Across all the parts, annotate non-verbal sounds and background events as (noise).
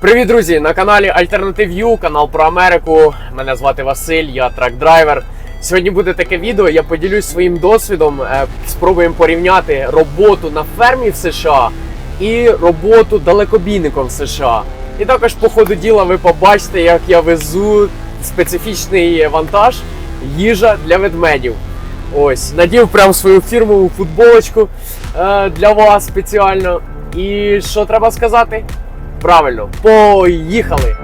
Привіт, друзі! На каналі U, канал про Америку. Мене звати Василь, я трак-драйвер. Сьогодні буде таке відео. Я поділюсь своїм досвідом. е, Спробуємо порівняти роботу на фермі в США і роботу далекобійником в США. І також по ходу діла ви побачите, як я везу специфічний вантаж їжа для ведмедів. Ось, надів прям свою фірмову футболочку е, для вас спеціально. І що треба сказати? Правильно, поїхали!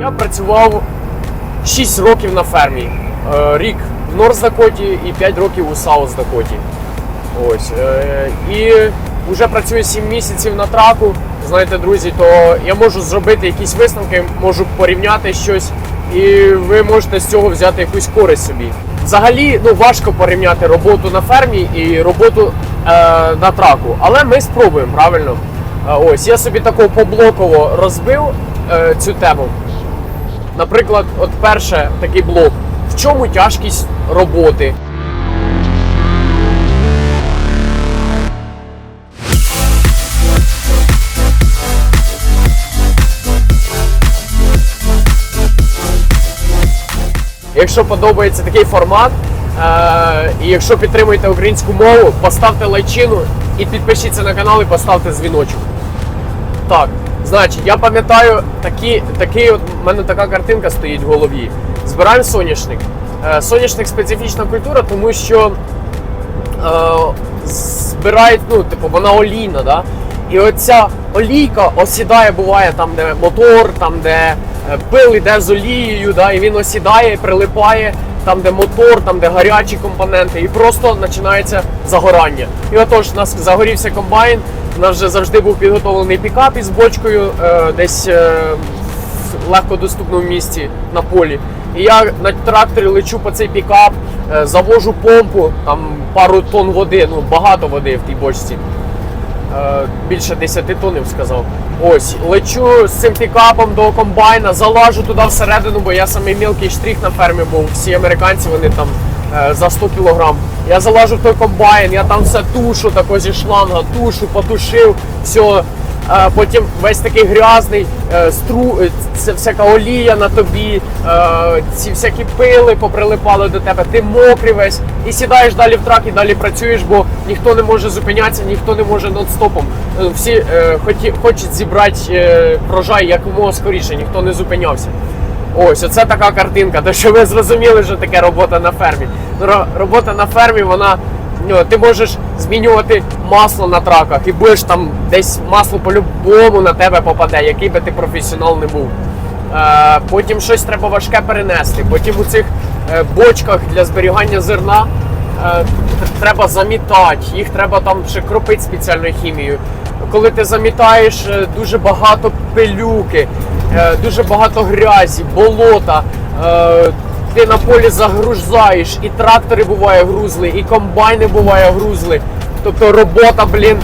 Я працював 6 років на фермі. Е, Рік в Норс Дакоті і 5 років у Саус Дакоті. Ось. е, І вже працюю 7 місяців на траку. Знаєте, друзі, то я можу зробити якісь висновки, можу порівняти щось, і ви можете з цього взяти якусь користь собі. Взагалі, ну важко порівняти роботу на фермі і роботу на траку, але ми спробуємо правильно. Е, ось я собі тако поблоково розбив е, цю тему. Наприклад, от перше такий блок. В чому тяжкість роботи? Якщо подобається такий формат, е- і якщо підтримуєте українську мову, поставте лайчину і підпишіться на канал і поставте дзвіночок. Так, значить, я пам'ятаю, такі, такий от в мене така картинка стоїть в голові. Збираємо соняшник. Е, соняшник специфічна культура, тому що е, збирають, ну, типу, вона олійна, да? І оця олійка осідає, буває там, де мотор, там, де е, пил іде з олією, да? і він осідає, прилипає там, де мотор, там, де гарячі компоненти, і просто починається загорання. І отож, у нас загорівся комбайн, у нас вже завжди був підготовлений пікап із бочкою е, десь е, в легкодоступному місці на полі. І я на тракторі лечу по цей пікап, е, завожу помпу, там пару тонн води, ну багато води в тій бочці. Е, більше 10 тонн, сказав. Ось, лечу з цим пікапом до комбайна, залажу туди всередину, бо я самий мілкий штрих на фермі був. Всі американці вони там е, за 100 кілограм. Я залажу в той комбайн, я там все тушу, тако зі шланга, тушу, потушив, все. Потім весь такий грязний, е, стру, е, це всяка олія на тобі, е, ці всякі пили поприлипали до тебе, ти мокрий весь і сідаєш далі в трак і далі працюєш, бо ніхто не може зупинятися, ніхто не може нон-стопом. Всі хоті, хочуть зібрати врожай якомога скоріше, ніхто не зупинявся. Ось, оце така картинка. То що ви зрозуміли, що таке робота на фермі. Робота на фермі, вона ти можеш змінювати масло на траках, і будеш там десь масло по-любому на тебе попаде, який би ти професіонал не був. Е, потім щось треба важке перенести. Потім у цих е, бочках для зберігання зерна е, треба замітати, їх треба там ще кропити спеціальною хімією. Коли ти замітаєш, дуже багато пилюки, дуже багато грязі, болота. Ти на полі загружаєш, і трактори буває грузли, і комбайни буває грузли. Тобто робота, блін,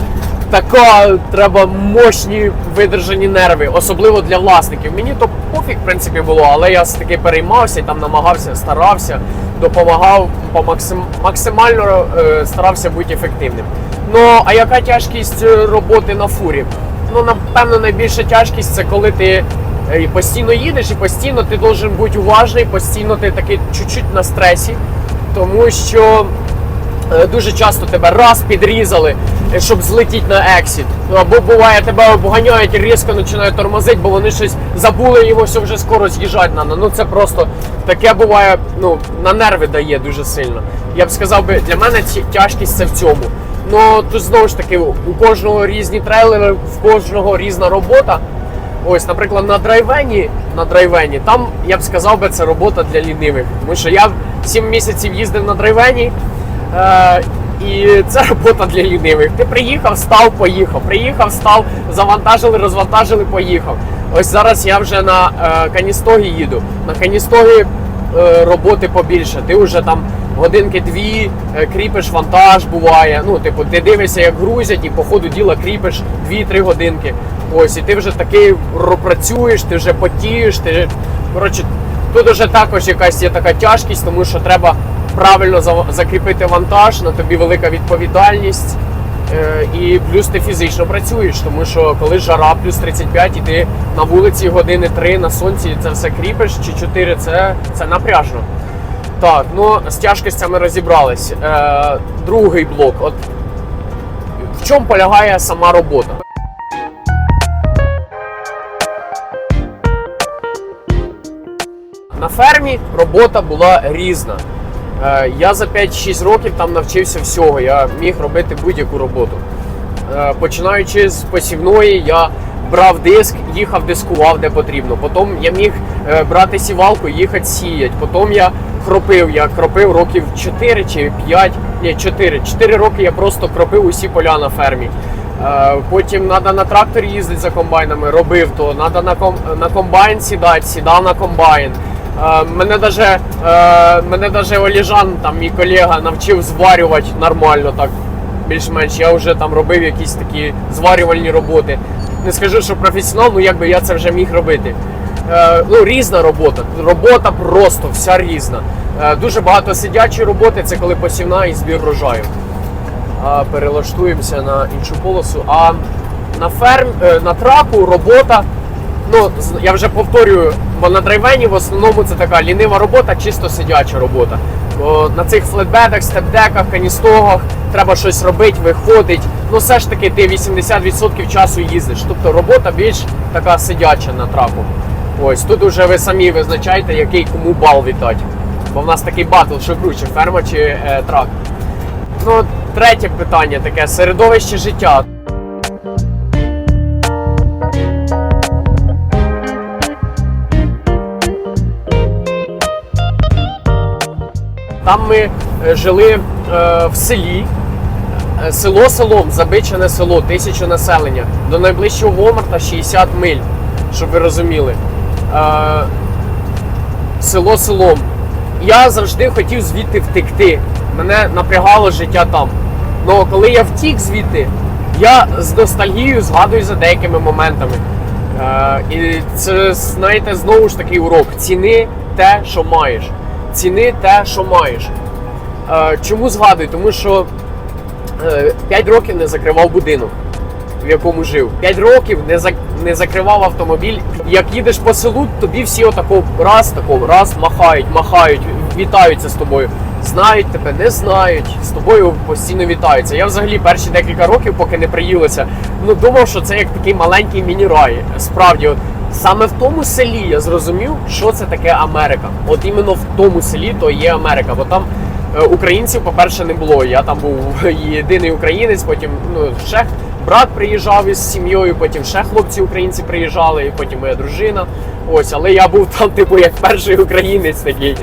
така треба мощні видержані нерви, особливо для власників. Мені то пофіг, в принципі, було, але я таки переймався і там намагався, старався, допомагав по максим, максимально е, старався бути ефективним. Ну а яка тяжкість е, роботи на фурі? Ну, напевно, найбільша тяжкість це коли ти і постійно їдеш, і постійно ти должен бути уважний, постійно ти такий чуть-чуть на стресі, тому що Е, Дуже часто тебе раз підрізали, е, щоб злетіти на ексіт. Ну, Або буває, тебе обганяють і різко починають тормозити, бо вони щось забули його все вже скоро з'їжджати надо. Ну це просто таке буває, ну, на нерви дає дуже сильно. Я б сказав би, для мене тяжкість це в цьому. Ну тут знову ж таки, у кожного різні трейлери, в кожного різна робота. Ось, наприклад, на драйвені, на драйвені, там я б сказав би, це робота для лінивих. Тому що я 7 місяців їздив на драйвені, е, і це робота для лінивих. Ти приїхав, став, поїхав. Приїхав, став, завантажили, розвантажили, поїхав. Ось зараз я вже на е, Каністогі їду. На Каністогі роботи побільше. Ти вже там годинки дві е, кріпиш вантаж, буває. Ну, типу, ти дивишся, як грузять, і по ходу діла кріпиш 2-3 годинки. Ось, і ти вже такий працюєш, ти вже потієш, ти коротше, тут вже також якась є така тяжкість, тому що треба правильно закріпити вантаж, на тобі велика відповідальність. Е, І плюс ти фізично працюєш, тому що коли жара плюс 35 і ти на вулиці години 3 на сонці це все кріпиш чи 4, це, це напряжно. Так, ну з тяжкостями розібрались. Е, другий блок. От в чому полягає сама робота? На фермі робота була різна. Е, Я за 5-6 років там навчився всього. Я міг робити будь-яку роботу. Е, Починаючи з посівної, я брав диск, їхав, дискував де потрібно. Потім я міг е, брати сівалку, їхати сіяти. Потім я кропив. Я кропив років 4 чи 5, ні, 4. 4 роки я просто кропив усі поля на фермі. Потім треба на тракторі їздити за комбайнами, робив то. Треба на комбайн сідати, сідав на комбайн. Е, Мене даже, е, мене даже Оліжан, там мій колега, навчив зварювати нормально так. Більш-менш я вже там робив якісь такі зварювальні роботи. Не скажу, що професіонал, ну якби я це вже міг робити. Е, ну, різна робота. Робота просто вся різна. Е, дуже багато сидячої роботи, це коли посівна і збір врожаю. А, перелаштуємося на іншу полосу. А на ферм, е, на траку робота. Ну, я вже повторюю, бо на драйвені в основному це така лінива робота, чисто сидяча робота. Бо на цих флетбедах, степдеках, каністогах треба щось робити, виходить. Ну, все ж таки, ти 80% часу їздиш. Тобто робота більш така сидяча на траку. Ось тут уже ви самі визначаєте, який кому бал вітать. Бо в нас такий батл, що круче, ферма чи е, трак. Ну, третє питання таке середовище життя. Там ми е, жили е, в селі. Е, Село селом, забичене село, тисячу населення. До найближчого Вомарта 60 миль, щоб ви розуміли. Село селом. Я завжди хотів звідти втекти. Мене напрягало життя там. Ну коли я втік звідти, я з ностальгією згадую за деякими моментами. І це, знаєте, знову ж такий урок. Ціни те, що маєш. Ціни те, що маєш. Е, чому згадую? Тому що 5 років не закривав будинок, в якому жив. 5 років не, зак... не закривав автомобіль. Як їдеш по селу, тобі всі отако раз, тако, раз махають, махають, вітаються з тобою. Знають тебе, не знають, з тобою постійно вітаються. Я взагалі перші декілька років, поки не приїлося, ну думав, що це як такий маленький міні-рай. Справді, от саме в тому селі я зрозумів, що це таке Америка. От іменно в тому селі то є Америка, бо там Е, Українців, по-перше, не було. Я там був (laughs) єдиний українець, потім ну, ще брат приїжджав із сім'єю, потім ще хлопці українці приїжджали, і потім моя дружина. Ось, але я був там, (laughs) типу, як перший українець такий.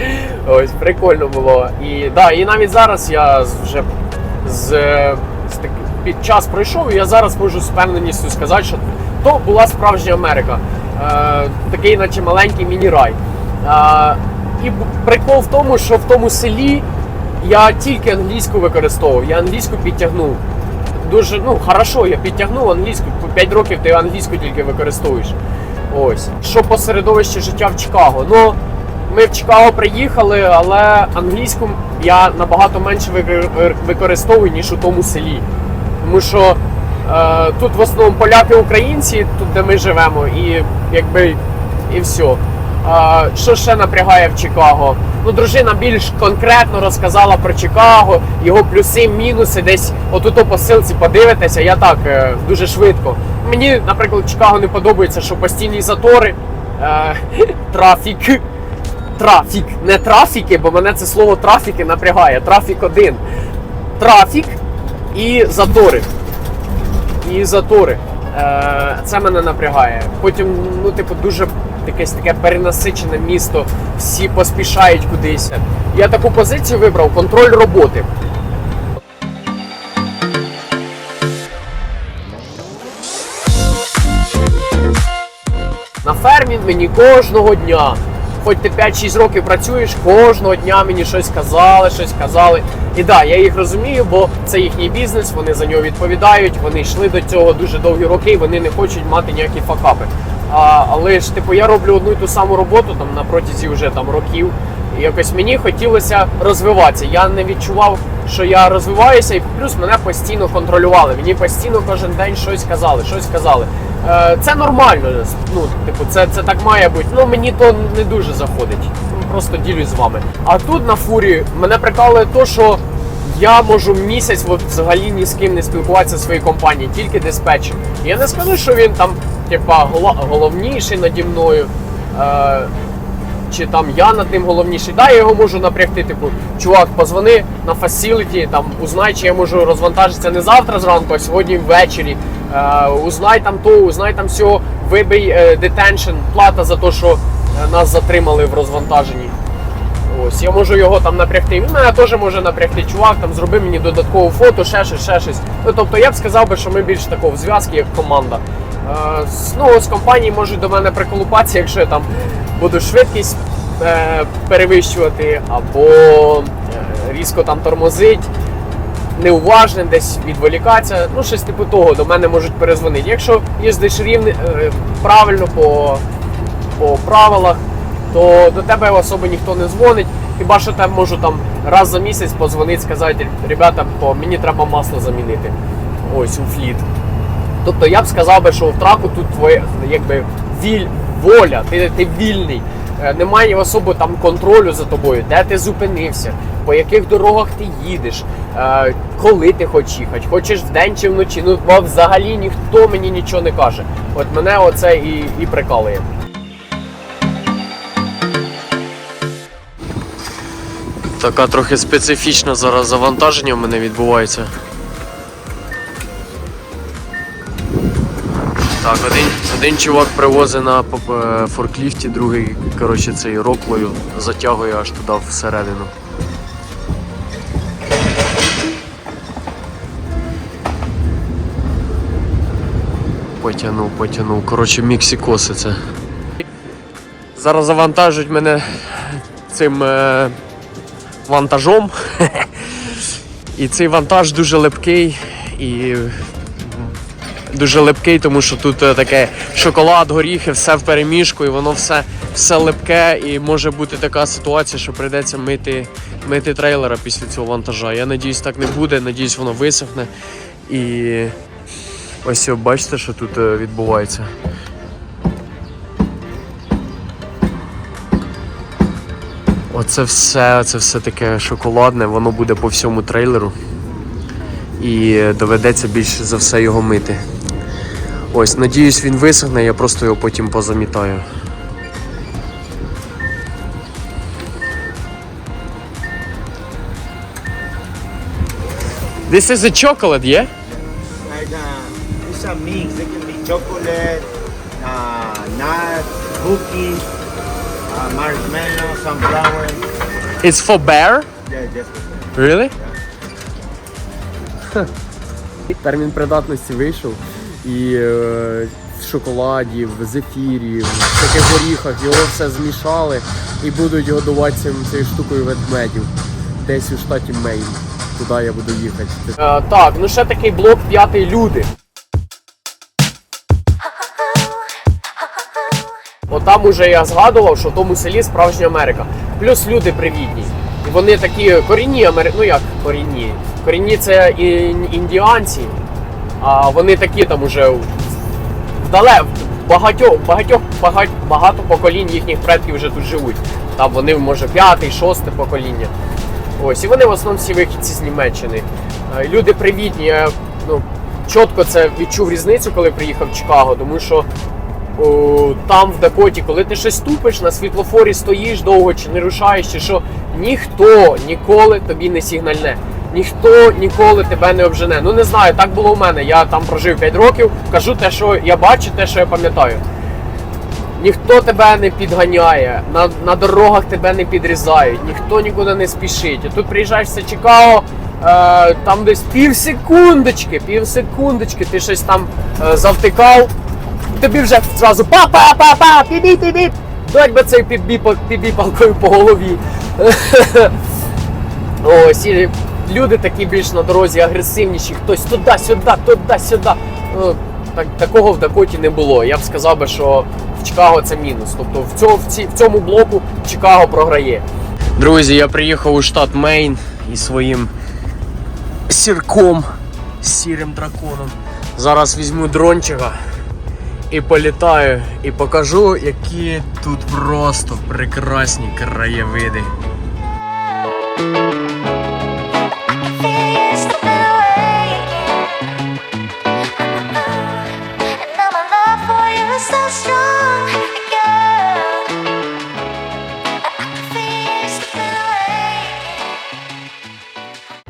Ось, прикольно було. І да, і навіть зараз я вже з, з так, під час пройшов, і я зараз можу з впевненістю сказати, що то була справжня Америка. Е, такий, наче маленький міні-рай. Е, і прикол в тому, що в тому селі я тільки англійську використовував, я англійську підтягнув. Дуже ну хорошо, я підтягнув англійську. По 5 років ти англійську тільки використовуєш. Ось. Що по середовищі життя в Чикаго? Ну, ми в Чикаго приїхали, але англійську я набагато менше використовую, ніж у тому селі. Тому що тут в основному поляки українці, тут де ми живемо, і якби і все. Що ще напрягає в Чикаго? Ну, дружина більш конкретно розказала про Чикаго, його плюси, мінуси, десь отут по посилці подивитися. Я так е, дуже швидко. Мені, наприклад, Чикаго не подобається, що постійні затори, е, (laughs) трафік. Трафік, не трафіки, бо мене це слово трафіки напрягає. Трафік один. Трафік і затори і затори. Е, Це мене напрягає. Потім, ну, типу, дуже якесь таке перенасичене місто, всі поспішають кудись. Я таку позицію вибрав контроль роботи. На фермі мені кожного дня, хоч ти 5-6 років працюєш, кожного дня мені щось казали, щось казали. І да, я їх розумію, бо це їхній бізнес, вони за нього відповідають, вони йшли до цього дуже довгі роки, і вони не хочуть мати ніякі факапи. А, але ж, типу, я роблю одну і ту саму роботу там на протязі вже там років. І якось мені хотілося розвиватися. Я не відчував, що я розвиваюся, і плюс мене постійно контролювали. Мені постійно кожен день щось казали, щось казали. Е, Це нормально. Ну, типу, це, це так має бути. Ну мені то не дуже заходить. Ну, Просто ділюсь з вами. А тут на фурі мене прикалує то, що я можу місяць от, взагалі ні з ким не спілкуватися в своїй компанії, тільки диспетчер. Я не скажу, що він там, типа, головніший наді мною. Е, чи там я над ним головніший. Да, я його можу напрягти. Типу, чувак, позвони на фасіліті, там узнай, чи я можу розвантажитися не завтра зранку, а сьогодні ввечері. Е, узнай там то, узнай там все, вибий детеншн, плата за те, що е, нас затримали в розвантаженні. Ось, я можу його там напрягти. Він мене теж може напрягти. Чувак, там зроби мені додаткову фото, ще щось, ще щось. Ну тобто я б сказав би, що ми більш такого в зв'язку, як команда. Е, ну, з компанії можуть до мене приколупатися, якщо я там буду швидкість е, перевищувати, або е, різко там тормозить, неуважним, десь відволікатися. Ну, щось типу того, до мене можуть перезвонити. Якщо їздиш рівне, е, правильно по, по правилах, то до тебе особо ніхто не дзвонить. Хіба що там можу там раз за місяць подзвонити, сказати, ребята, по, мені треба масло замінити. Ось у фліт. Тобто я б сказав би, що в траку тут твоє якби віль, воля, ти, ти вільний. Е, Немає особо там контролю за тобою, де ти зупинився, по яких дорогах ти їдеш, е, коли ти хочеш їхати, хочеш вдень чи вночі. Ну взагалі ніхто мені нічого не каже. От мене оце і, і прикалує. Така трохи специфічна зараз завантаження в мене відбувається. Так, один, один чувак привозить на е, форкліфті, другий, коротше, цей роклою затягує аж туди всередину. Потягнув, потягнув. Коротше, міксікоси це. Зараз завантажують мене цим е, вантажом. (laughs) І цей вантаж дуже липкий і дуже липкий, тому що тут е, таке шоколад, горіхи, все в переміжку, і воно все, все липке. І може бути така ситуація, що прийдеться мити, мити трейлера після цього вантажа. Я надіюсь, так не буде, надіюсь, воно висохне. І ось бачите, що тут е, відбувається. Оце все, це все таке шоколадне, воно буде по всьому трейлеру. І доведеться більше за все його мити. Ось, надіюсь, він висохне, я просто його потім позамітаю. This is a chocolate, yeah? Like uh, it's a mix. It can be chocolate, uh, nuts, cookies, uh, marshmallow, sunflower. It's for bear? Yeah, just for bear. Really? Yeah. Термін придатності вийшов і е, в шоколаді, в зефірі, в таких горіхах його все змішали і будуть годувати цим цією штукою ведмедів десь у штаті Мейн. Туди я буду їхати. Е, так, ну ще такий блок п'ятий люди. Отам уже я згадував, що в тому селі справжня Америка. Плюс люди привітні. І вони такі корінні Амери... ну як корінні? Корінні це індіанці, а вони такі там уже вдале, багатьох, багатьох, багать, багато поколінь їхніх предків вже тут живуть. Там вони, може, п'яте, шосте покоління. Ось, і вони в основному всі вихідці з Німеччини. Люди привітні. Я ну, чітко це відчув різницю, коли приїхав в Чикаго, тому що о, там в Дакоті, коли ти щось тупиш, на світлофорі стоїш довго чи не рушаєш, чи що, ніхто ніколи тобі не сигнальне. Ніхто ніколи тебе не обжене. Ну не знаю, так було у мене. Я там прожив 5 років, кажу те, що я бачу, те, що я пам'ятаю. Ніхто тебе не підганяє, на, на дорогах тебе не підрізають, ніхто нікуди не спішить. А тут приїжджаєш в Чикаго, е, там десь пів секундочки, пів секундочки, ти щось там е, завтикав, тобі вже зразу па-па-па-па, пі-бі-пі-бі. Дать би цей пі-бі- пі-бі-палкою по голові. (laughs) Ось, і люди такі більш на дорозі агресивніші, хтось туди-сюди, туди-сюди. Ну, так, такого в Дакоті не було. Я б сказав би, що в Чикаго це мінус. Тобто в цьому, в, ці, в цьому блоку Чикаго програє. Друзі, я приїхав у штат Мейн і своїм сірком, сірим драконом. Зараз візьму дрончика і політаю, і покажу, які тут просто прекрасні краєвиди.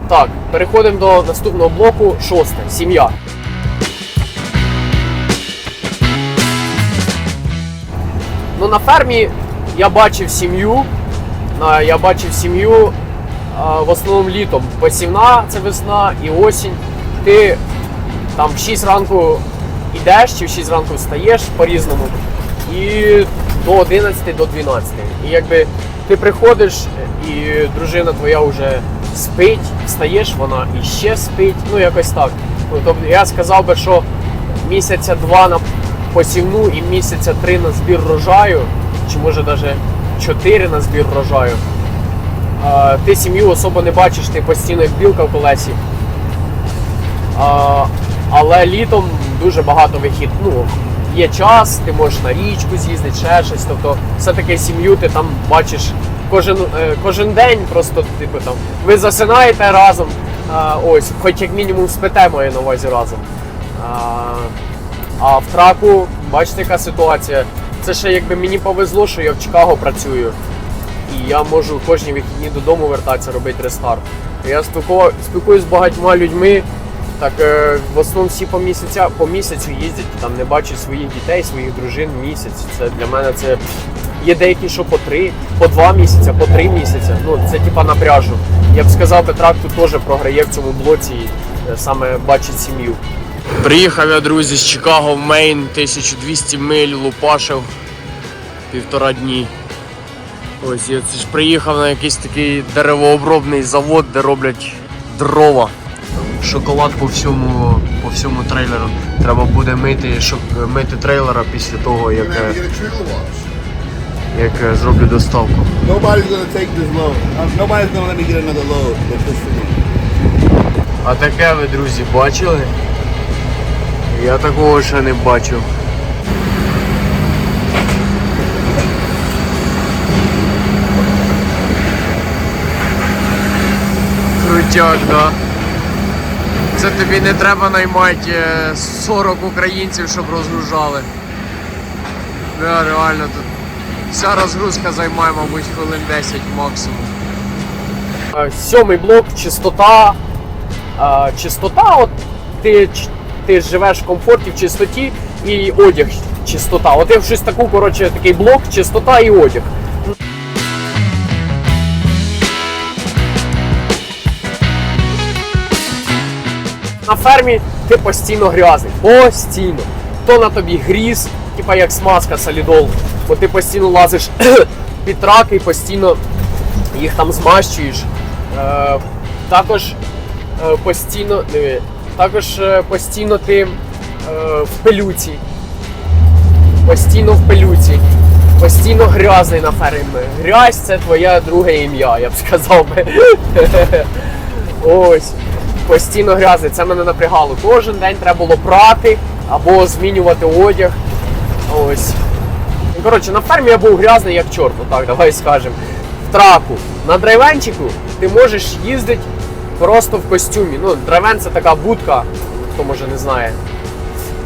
Так, переходимо до наступного блоку. Шосте. Сім'я. Ну, на фермі я бачив сім'ю. Я бачив сім'ю в основному літом. Посівна це весна і осінь. Ти там в 6 ранку йдеш чи в 6 ранку встаєш по-різному. І до 11, до 12. І якби ти приходиш, і дружина твоя вже спить, встаєш, вона іще спить. Ну якось так. Ну, тобто я сказав би, що місяця два на посівну і місяця три на збір рожаю, чи може навіть чотири на збір рожаю. А, ти сім'ю особо не бачиш, ти постійно як білка в колесі. А, але літом дуже багато вихід. Ну, є час, ти можеш на річку з'їздити, ще щось. Тобто, все-таки сім'ю ти там бачиш кожен, е, кожен день, просто типу там ви засинаєте разом. А, ось, хоч як мінімум спите маю на увазі разом. А, а в траку, бачите, яка ситуація. Це ще якби мені повезло, що я в Чикаго працюю. І я можу кожні вихідні додому вертатися, робити рестарт. Я спілкуюсь з багатьма людьми. Так е, в основному всі по місяця по місяцю їздять, там не бачать своїх дітей, своїх дружин місяць. Це для мене це є деякі, що по три, по два місяці, по три місяці. Ну це типа напряжу. Я б сказав, Петрак тут теж програє в цьому блоці, е, саме бачить сім'ю. Приїхав я, друзі, з Чикаго в Мейн, 1200 миль, лупашив півтора дні. Ось я це ж приїхав на якийсь такий деревообробний завод, де роблять дрова. Шоколад по всьому, по всьому трейлеру. Треба буде мити, шок, мити трейлера після того, як, е, як е, зроблю доставку. Nobody's gonna take this load. Uh, nobody's gonna let me get another load. А таке ви, друзі, бачили? Я такого ще не бачив. Крутяк, да. Це тобі не треба наймати е, 40 українців, щоб розгружали. Да, реально тут. Вся розгрузка займає, мабуть, хвилин 10 максимум. Сьомий блок чистота. Чистота, от ти, ти живеш в комфорті, в чистоті і одяг чистота. От я щось таку, коротше, такий блок, чистота і одяг. На фермі ти постійно грязний. Постійно. То на тобі гріз, типа як смазка солідол, бо ти постійно лазиш (clears throat) під траки і постійно їх там змащуєш. Е, також е, постійно, диви, також е, постійно ти е, в пилюці. Постійно в пилюці. Постійно грязний на фермі. Грязь це твоє друге ім'я, я б сказав би. (laughs) Ось. Постійно грязний. Це мене напрягало. Кожен день треба було прати або змінювати одяг. Ось. Ну, Коротше, на фермі я був грязний як чорт, так, давай скажемо. В траку. На драйвенчику ти можеш їздити просто в костюмі. Ну, драйвен це така будка, хто може не знає.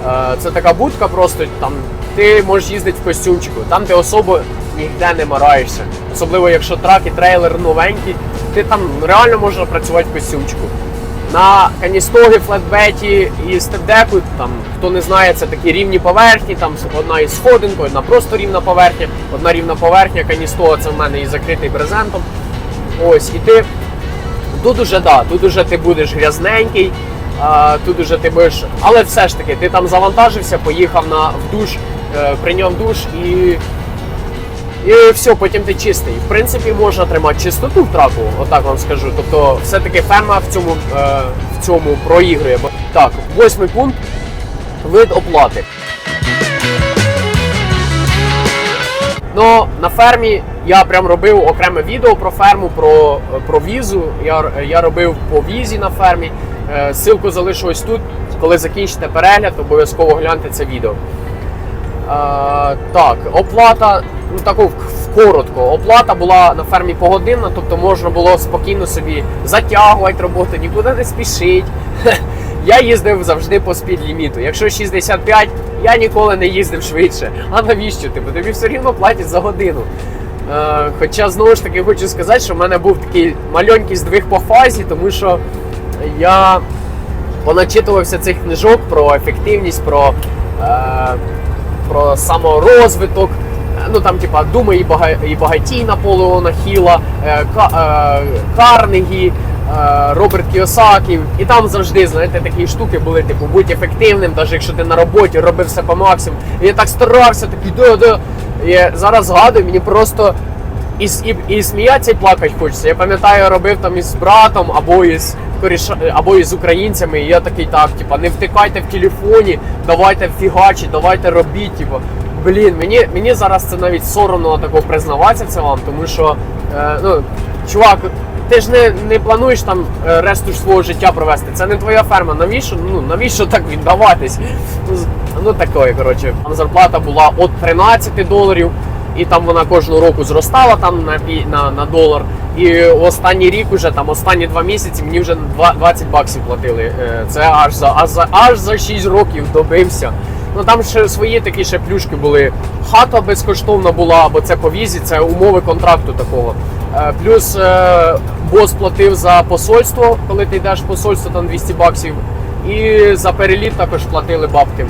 Е, Це така будка, просто там ти можеш їздити в костюмчику. Там ти особо ніде не мараєшся. Особливо якщо трак і трейлер новенький, ти там реально можна працювати в костюмчику. На каністогі, флетбеті і степдеку, там хто не знає, це такі рівні поверхні, там одна із сходинкою, одна просто рівна поверхня, одна рівна поверхня, каністога це в мене і закритий брезентом. Ось, і ти тут уже да, тут уже ти будеш грязненький, а, тут уже ти будеш. Але все ж таки, ти там завантажився, поїхав на в душ, е, прийняв душ і. І все, потім ти чистий. В принципі, можна тримати чистоту в траку, отак вам скажу. Тобто, все-таки ферма в цьому, е, в цьому проігрує. Так, восьмий пункт. Вид оплати. Ну, на фермі я прям робив окреме відео про ферму, про, про візу. Я, я робив по візі на фермі. Е, Ссылку залишу ось тут. Коли закінчите перегляд, обов'язково гляньте це відео. Е, так, оплата, ну таку коротко. Оплата була на фермі погодинна, тобто можна було спокійно собі затягувати роботу, нікуди не спішить. (laughs) Я їздив завжди по спідліміту. Якщо 65, я ніколи не їздив швидше. А навіщо? Типу, тобі все рівно платять за годину. Е, хоча знову ж таки хочу сказати, що в мене був такий маленький здвиг по фазі, тому що я поначитувався цих книжок про ефективність, про, е, про саморозвиток. Ну там, типа, Дума і, бага... і багатій Наполеона Хіла, е, е, Карнегі, е, Роберт Кіосакі. І там завжди, знаєте, такі штуки були, типу, будь ефективним, навіть якщо ти на роботі робив все по максимуму. І я так старався, такий, да, да. І зараз згадую, мені просто і, і, і сміятися, і плакати хочеться. Я пам'ятаю, я робив там із братом або із або із українцями. І я такий так, типа, не втикайте в телефоні, давайте фігачі, давайте робіть. Типу. Блін, мені, мені зараз це навіть соромно такого признаватися це вам, тому що е, ну, чувак, ти ж не, не плануєш там е, решту свого життя провести. Це не твоя ферма. Навіщо? Ну навіщо так віддаватись? Ну, такої, коротше, там зарплата була від 13 доларів і там вона кожного року зростала там на, на, на долар. І останній рік уже там останні два місяці мені вже два- 20 баксів платили. Е, Це аж за аж за аж за 6 років добився. Ну там ще свої такі ще плюшки були. Хата безкоштовна була, бо це по візі, це умови контракту такого. Е, Плюс е, бос платив за посольство, коли ти йдеш в посольство, там 200 баксів. І за переліт також платили бабки.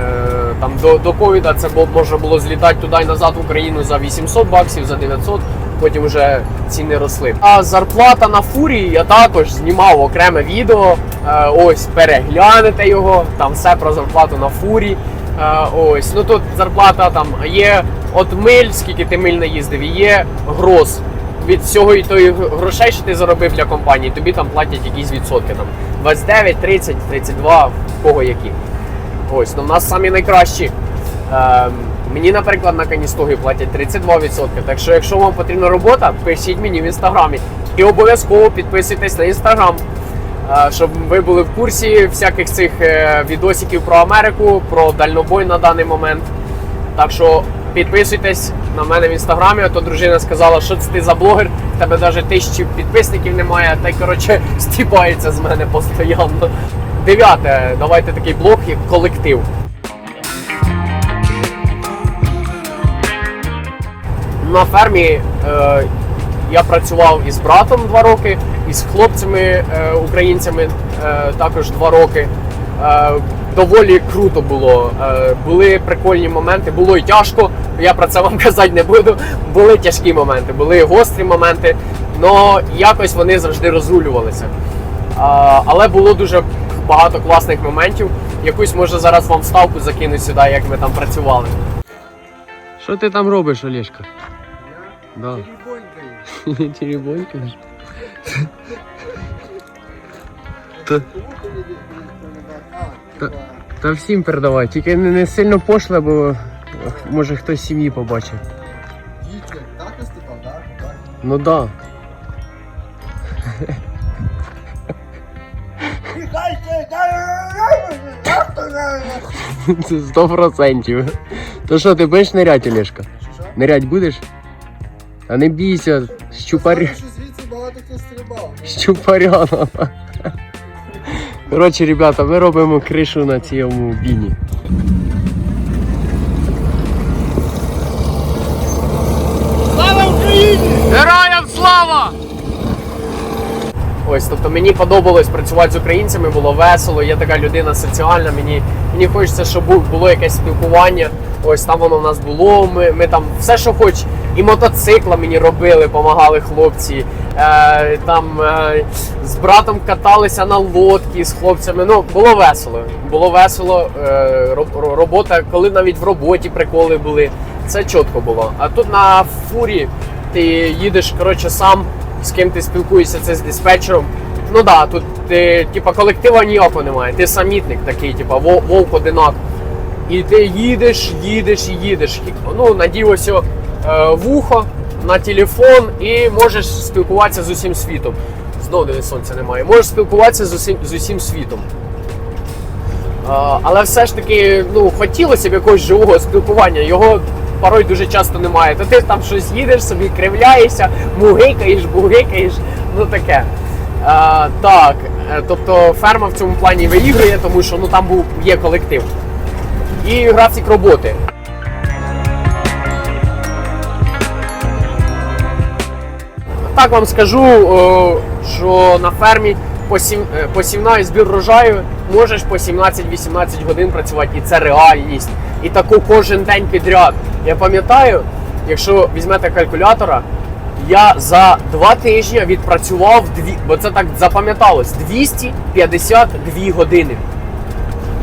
Е, Там до, до ковіда це можна було злітати туди і назад в Україну за 800 баксів, за 900, потім вже ціни росли. А зарплата на фурії я також знімав окреме відео. Е, Ось переглянете його, там все про зарплату на фурі. Е, Ось, ну тут зарплата там є от миль, скільки ти миль наїздив, і є гроз. Від всього і тої грошей, що ти заробив для компанії, тобі там платять якісь відсотки. Там 29, 30, 32, в кого які. Ось, ну в нас самі найкращі. Ем, мені, наприклад, на каністогі платять 32%. Так що, якщо вам потрібна робота, пишіть мені в інстаграмі. І обов'язково підписуйтесь на інстаграм, щоб ви були в курсі всяких цих е, відосиків про Америку, про дальнобой на даний момент. Так що підписуйтесь на мене в інстаграмі, а то дружина сказала, що це ти за блогер, в тебе навіть тисячі підписників немає, та й коротше (laughs) стіпається з мене постійно. Дев'яте, давайте такий блог, як колектив. На фермі е, я працював із братом два роки, із хлопцями е, українцями е, також два роки. Е, доволі круто було. Е, були прикольні моменти, було і тяжко. Я про це вам (laughs) казати не буду. Були тяжкі моменти, були гострі моменти, але якось вони завжди розрулювалися. А, але було дуже багато класних моментів. Якусь може зараз вам вставку закину сюди, як ми там працювали. Що ти там робиш, Олешка? Да. Теребонькаєш? (laughs) Та, та, та всім передавай, тільки не, не сильно пошле, бо може хтось з сім'ї побачить. Дітя, так виступав, так? Так. Ну да. Це сто процентів. То що, ти будеш нирять, Олешка? Нирять будеш? А не бійся, щупаря. Звідси багато хто стрибав. Щупаряна. Коротше, ребята, ми робимо кришу на цьому біні. Слава Україні! Героям слава! Ось, тобто мені подобалось працювати з українцями, було весело. Я така людина соціальна. Мені, мені хочеться, щоб було якесь спілкування. Ось там воно в нас було. Ми, ми там все, що хоч, і мотоцикла мені робили, допомагали хлопці. Е, там е, з братом каталися на лодці з хлопцями. Ну, було весело. Було весело. Е, робота, коли навіть в роботі приколи були. Це чітко було. А тут на фурі ти їдеш коротше, сам, з ким ти спілкуєшся, це з диспетчером. Ну да, тут ти, типа, колектива ніякого немає. Ти самітник такий, типа, вовк одинак. І ти їдеш, їдеш і їдеш. Ну, надів е, вухо на телефон і можеш спілкуватися з усім світом. Знову сонця немає. Можеш спілкуватися з усім, з усім світом. А, але все ж таки, ну, хотілося б якогось живого спілкування. Його порой дуже часто немає. То ти там щось їдеш, собі кривляєшся, мугикаєш, бугикаєш, ну таке. А, так, е, тобто ферма в цьому плані виігрує, тому що ну, там був, є колектив. І графік роботи. Так вам скажу, що на фермі посів, е, посівна і збір врожаю можеш по 17-18 годин працювати, і це реальність. І таку кожен день підряд. Я пам'ятаю, якщо візьмете калькулятора, я за два тижні відпрацював дві, бо це так запам'яталось 252 години.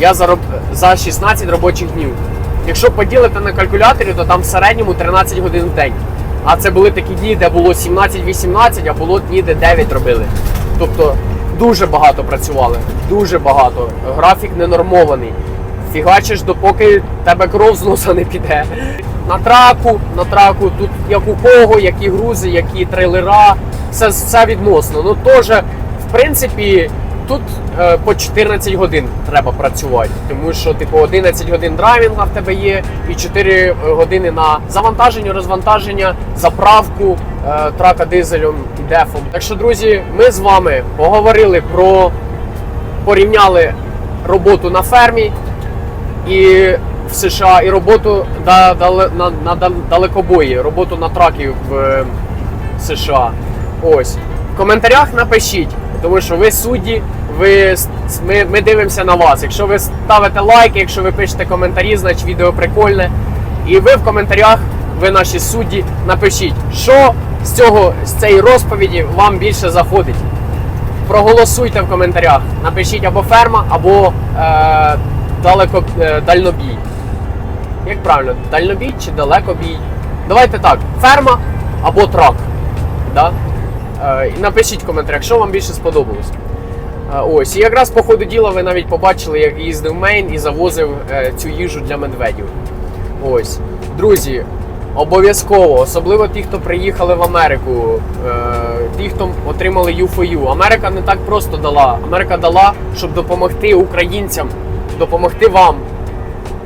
Я зароб... за 16 робочих днів. Якщо поділити на калькуляторі, то там в середньому 13 годин в день. А це були такі дні, де було 17-18, а було дні, де 9 робили. Тобто дуже багато працювали. Дуже багато. Графік ненормований. Фігачиш, допоки тебе кров з носа не піде. На траку, на траку, тут як у кого, які грузи, які трейлера, все, все відносно. Ну теж, в принципі, тут е, по 14 годин треба працювати, тому що типу 11 годин драйвінга в тебе є, і 4 години на завантаження, розвантаження, заправку е, трака дизелем і дефом. Так що, друзі, ми з вами поговорили про порівняли роботу на фермі і в США, і роботу дале- на, на далекобої, роботу на тракі в е, США. Ось. В коментарях напишіть, тому що ви судді, ви, ми, ми дивимося на вас. Якщо ви ставите лайки, якщо ви пишете коментарі, значить відео прикольне. І ви в коментарях, ви наші судді, напишіть, що з цього з цієї розповіді вам більше заходить. Проголосуйте в коментарях. Напишіть або ферма, або е, далеко, е, дальнобій. Як правильно, дальнобій чи далекобій? Давайте так: ферма або трак. Да? Е, напишіть в коментарях, що вам більше сподобалось. Е, ось, і якраз по ходу діла ви навіть побачили, як їздив Мейн і завозив е, цю їжу для медведів. Ось. Друзі, обов'язково, особливо ті, хто приїхали в Америку, ті, хто отримали U4U. Америка не так просто дала. Америка дала, щоб допомогти українцям, допомогти вам.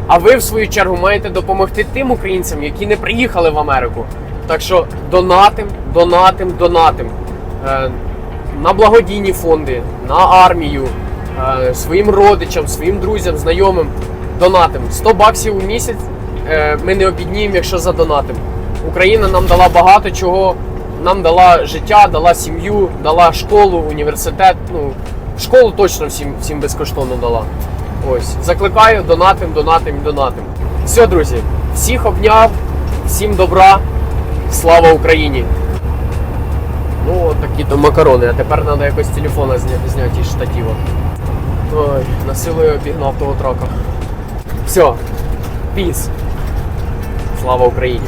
А ви, в свою чергу, маєте допомогти тим українцям, які не приїхали в Америку. Так що донатим, донатим, донатим. Е, на благодійні фонди, на армію, е, своїм родичам, своїм друзям, знайомим. Донатим. 100 баксів у місяць е, ми не обідніємо, якщо задонатим. Україна нам дала багато чого. Нам дала життя, дала сім'ю, дала школу, університет. Ну, школу точно всім, всім безкоштовно дала. Ось, закликаю, донатим, донатим, донатим. Все, друзі, всіх обняв, всім добра, слава Україні! Ну, от такі то макарони, а тепер треба якось телефона зняти, із штатива. Ой, насилою обігнав того трака. Все, піс. Слава Україні!